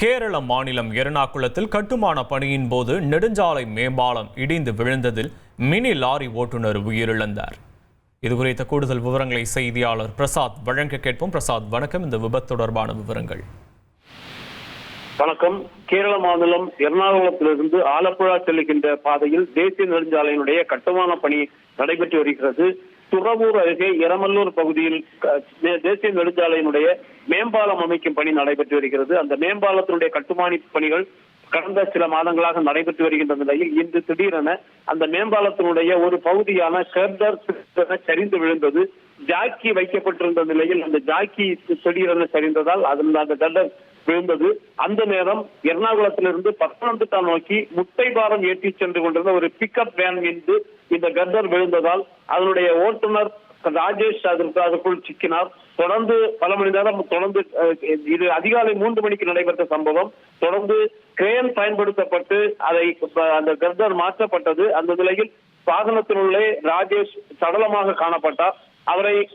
கேரள மாநிலம் எர்ணாகுளத்தில் கட்டுமான பணியின் போது நெடுஞ்சாலை மேம்பாலம் இடிந்து விழுந்ததில் மினி லாரி ஓட்டுநர் உயிரிழந்தார். இது குறித்த கூடுதல் விவரங்களை செய்தியாளர் பிரசாத் வழங்க கேட்போம். பிரசாத் வணக்கம். இந்த விபத்து தொடர்பான விவரங்கள். வணக்கம். கேரள மாநிலம் எர்ணாகுளத்திலிருந்து ஆலப்புழா செல்லுகின்ற பாதையில் தேசிய நெடுஞ்சாலையினுடைய கட்டுமான பணி நடைபெற்று வருகிறது. துறவூர் அருகே இரமல்லூர் பகுதியில் தேசிய நெடுஞ்சாலையினுடைய மேம்பாலம் அமைக்கும் பணி நடைபெற்று வருகிறது. அந்த மேம்பாலத்தினுடைய கட்டுமான பணிகள் கடந்த சில மாதங்களாக நடைபெற்று வருகின்ற நிலையில் இன்று திடீரென அந்த மேம்பாலத்தினுடைய ஒரு பகுதியான கர்டர் சரிந்து விழுந்தது. ஜாக்கி வைக்கப்பட்டிருந்த நிலையில் அந்த ஜாக்கி திடீரென சரிந்ததால் அதில் அந்த கர்டர் விழுந்தது. அந்த நேரம் எர்ணாகுளத்திலிருந்து பத்தனந்திட்டா நோக்கி முட்டை பாரம் ஏற்றி சென்று கொண்டிருந்த ஒரு பிக்கப் வேன் மீது இந்த கர்டர் விழுந்ததால் அதனுடைய ஓட்டுநர் ராஜேஷ் அதற்கு அதற்குள் சிக்கினார். தொடர்ந்து பல மணி நேரம் தொடர்ந்து இது அதிகாலை மூன்று மணிக்கு நடைபெற்ற சம்பவம். தொடர்ந்து கிரேன் பயன்படுத்தப்பட்டு அதை அந்த கர்டர் மாற்றப்பட்டது. அந்த நிலையில் வாகனத்தினுள்ளே ராஜேஷ் சடலமாக காணப்பட்டார். அவரை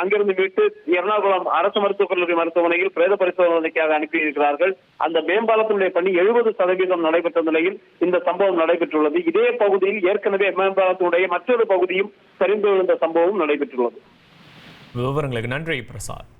அங்கிருந்து மீட்டு எர்ணாகுளம் அரசு மருத்துவக் கல்லூரி மருத்துவமனையில் பிரேத பரிசோதனைக்காக அனுப்பியிருக்கிறார்கள். அந்த மேம்பாலத்தினுடைய பணி எழுபது சதவீதம் நடைபெற்ற நிலையில் இந்த சம்பவம் நடைபெற்றுள்ளது. இதே பகுதியில் ஏற்கனவே மேம்பாலத்தினுடைய மற்றொரு பகுதியும் சரிந்து விழுந்த சம்பவம் நடைபெற்றுள்ளது. விவரங்களுக்கு நன்றி பிரசாத்.